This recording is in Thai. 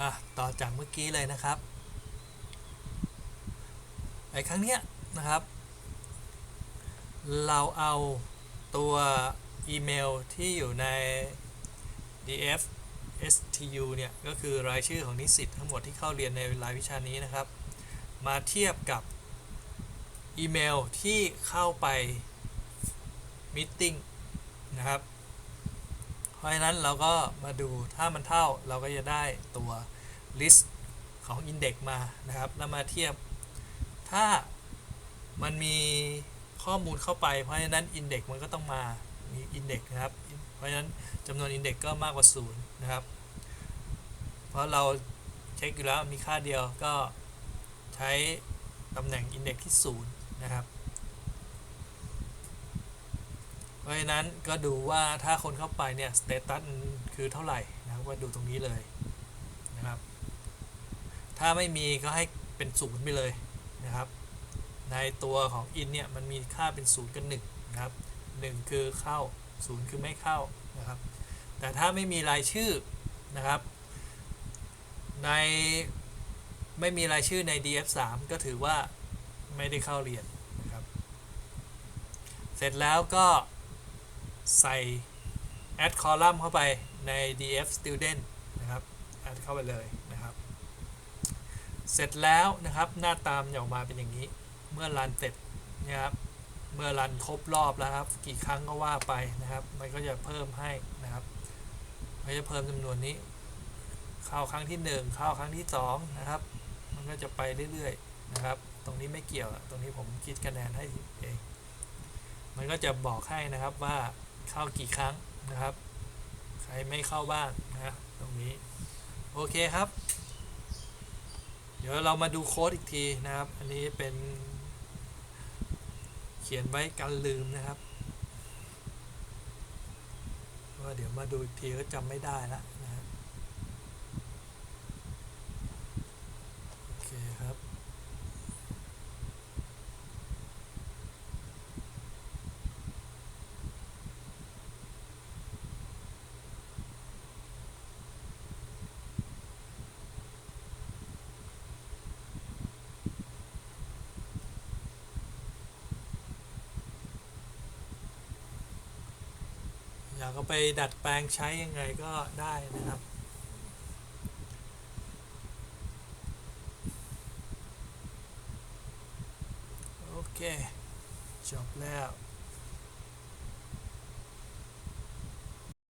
อะต่อจากเมื่อกี้เลยนะครับไอ้ครั้งเนี้ยนะครับ เราเอาตัวอีเมลที่อยู่ใน df stu เนี่ยก็คือรายชื่อของนิสิตทั้งหมดที่เข้าเรียนในรายวิชานี้นะครับ มาเทียบกับอีเมลที่เข้าไปมิทติ้งนะครับ เพราะฉะนั้นเราก็มาดูถ้ามันเท่าเราก็จะได้ตัว list ของ index มานะครับ แล้วมาเทียบ ถ้ามันมีข้อมูลเข้าไป เพราะฉะนั้น index มันก็ต้องมา มี index นะครับ เพราะฉะนั้นจำนวน index ก็มากกว่า 0 นะครับ เพราะเราเช็คอยู่แล้วมีค่าเดียวก็ใช้ตำแหน่ง index ที่ 0 นะครับ เพ ราะฉะนั้นก็ดูว่าถ้าคนเข้าไปเนี่ย status คือเท่าไหร่นะว่าดูตรงนี้เลยนะครับ ถ้าไม่มีก็ให้เป็นศูนย์ไปเลยนะครับ ในตัวของ in เนี่ยมันมีค่าเป็นศูนย์กับหนึ่งนะครับหนึ่งคือเข้าศูนย์คือไม่เข้านะครับ แต่ถ้าไม่มีรายชื่อนะครับ ในไม่มีรายชื่อใน df3 ก็ถือว่าไม่ได้เข้าเรียนนะครับ เสร็จแล้วก็ ใส่ add column เข้าไปใน df student นะครับ add เข้าไปเลยนะครับ เสร็จแล้วนะครับหน้าตามออกมาเป็นอย่างนี้ เมื่อรันเสร็จนะครับ เมื่อรันครบรอบแล้วครับ กี่ครั้งก็ว่าไปนะครับ มันก็จะเพิ่มให้นะครับมันจะเพิ่มจำนวนนี้ เข้าครั้งที่ 1 เข้าครั้งที่ 2 นะครับ มันก็จะไปเรื่อยๆนะครับ ตรงนี้ไม่เกี่ยว ตรงนี้ผมคิดคะแนนให้เอง มันก็จะบอกให้นะครับว่า เข้ากี่ครั้งนะครับ ใครไม่เข้าบ้างนะตรงนี้ โอเคครับ เดี๋ยวเรามาดูโค้ดอีกทีนะครับ อันนี้เป็น เขียนไว้กันลืมนะครับว่าเดี๋ยวมาดูอีกทีก็จำไม่ได้ละนะครับโอเคครับ อยากเอาไปดัดแปลงใช้ยังไงก็ได้นะครับ โอเค จบแล้ว